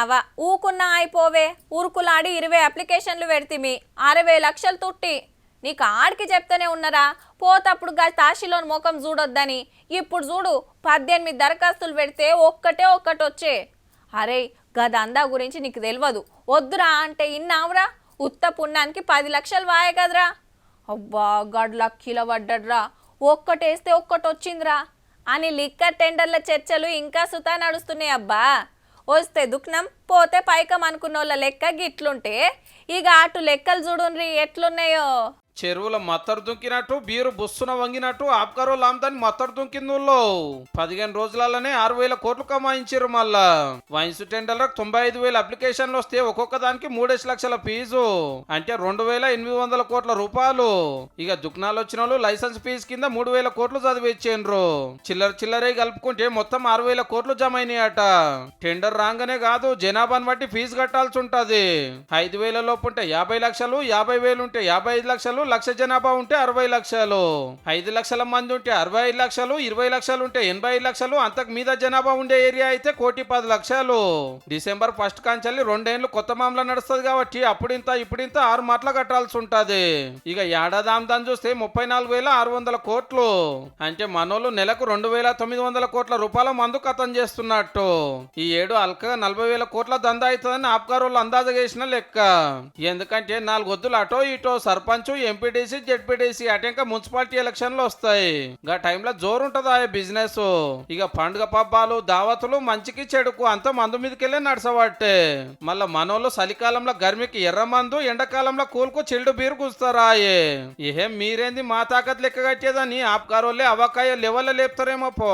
అవ ఊకున్నా అయిపోవే. ఊరుకులాడి ఇరవై అప్లికేషన్లు పెడితిమి అరవై లక్షలు తుట్టి. నీకు ఆడికి చెప్తూనే ఉన్నారా? పోతప్పుడు గా తాషిలోని ముఖం చూడొద్దని. ఇప్పుడు చూడు పద్దెనిమిది దరఖాస్తులు పెడితే ఒక్కటే ఒక్కటి వచ్చే అరే గదందా గురించి నీకు తెలియదు వద్దురా అంటే ఇన్నావురా? ఉత్త పుణ్యానికి పది లక్షలు వాయే కదరా? అబ్బా గడ్ లక్కీలో పడ్డడ్రా ఒక్కటేస్తే ఒక్కటి వచ్చిందిరా అని లిక్కర్ టెండర్ల చర్చలు ఇంకా సుతా నడుస్తున్నాయి అబ్బా వస్తే దుఃఖనం పోతే పైకం అనుకున్న వాళ్ళ లెక్క గిట్లుంటే ఇక అటు లెక్కలు చూడుండ్రి ఎట్లున్నాయో? చెరువుల మత్తరు దుంకినట్టు బీరు బుస్సున వంగినట్టు ఆప్కారో లాంతాన్ని మత్తరు దుంకిందుల్లో. పదిహేను రోజులలోనే ఆరు వేల కోట్లు కమాయించారు మళ్ళా వైన్స్ టెండర్లకు తొంభై ఐదు వేల అప్లికేషన్లు వస్తే ఒక్కొక్క దానికి మూడేసి లక్షల ఫీజు. అంటే రెండు వేల ఎనిమిది వందల కోట్ల రూపాయలు. ఇక దుకాణాలు వచ్చిన వాళ్ళు లైసెన్స్ ఫీజు కింద మూడు వేల కోట్లు చదివిచ్చిండ్రు. చిల్లర చిల్లరే కలుపుకుంటే మొత్తం ఆరు వేల కోట్లు జమ అయినాయట టెండర్ రాగానే కాదు జనాభాని బట్టి ఫీజు కట్టాల్సి ఉంటది ఐదు వేల లోపు ఉంటే యాభై లక్షలు యాభై వేలు ఉంటే యాభై ఐదు లక్షలు లక్ష జనాభా ఉంటే అరవై లక్షలు ఐదు లక్షల మంది ఉంటే అరవై ఐదు లక్షలు ఇరవై లక్షలు ఉంటే ఎనభై ఐదు లక్షలు అంతకు మీద జనాభా ఉండే ఏరియా అయితే కోటి పది లక్షలు. డిసెంబర్ ఫస్ట్ కాంచెల్లి రెండేళ్ళు కొత్త మామూలు నడుస్తుంది కాబట్టి అప్పుడింత ఇప్పుడింత ఆరు మాటలు కట్టాల్సి ఉంటది. ఇక ఏడాది ఆమదాన్ని చూస్తే ముప్పై నాలుగు వేల ఆరు వందల కోట్లు. అంటే మనోళ్ళు నెలకు రెండు వేల తొమ్మిది వందల కోట్ల రూపాయల మందు కథం చేస్తున్నట్టు. ఈ ఏడు అల్కగా నలభై వేల కోట్ల దందా అవుతుందని ఆప్కారోళ్ళు అందాజ చేసిన లెక్క. ఎందుకంటే నాలుగు వద్దులు అటో ఇటో సర్పంచ్ ఎంపీటీసీ జెడ్పీటీసీ అటెంక మున్సిపాలిటీ ఎలక్షన్లు వస్తాయి. గా టైంలో జోరు ఉంటది ఆ బిజినెస్ ఇక పండుగ పబ్బాలు దావతులు మంచికి చెడుకు అంత మందు మీదకెళ్ళే నడసవాటే మళ్ళా మనోళ్ళు చలికాలంలో గర్మికి ఎర్ర మందు ఎండాకాలంలో కూలుకు చిల్డు బీరు కుస్తారాయే. ఏం మీరేంది మా తాకత్ లెక్క కట్టేదని ఆప్కారోళ్ళే అవకాయ లెవెల్ లేపుతారేమో పో.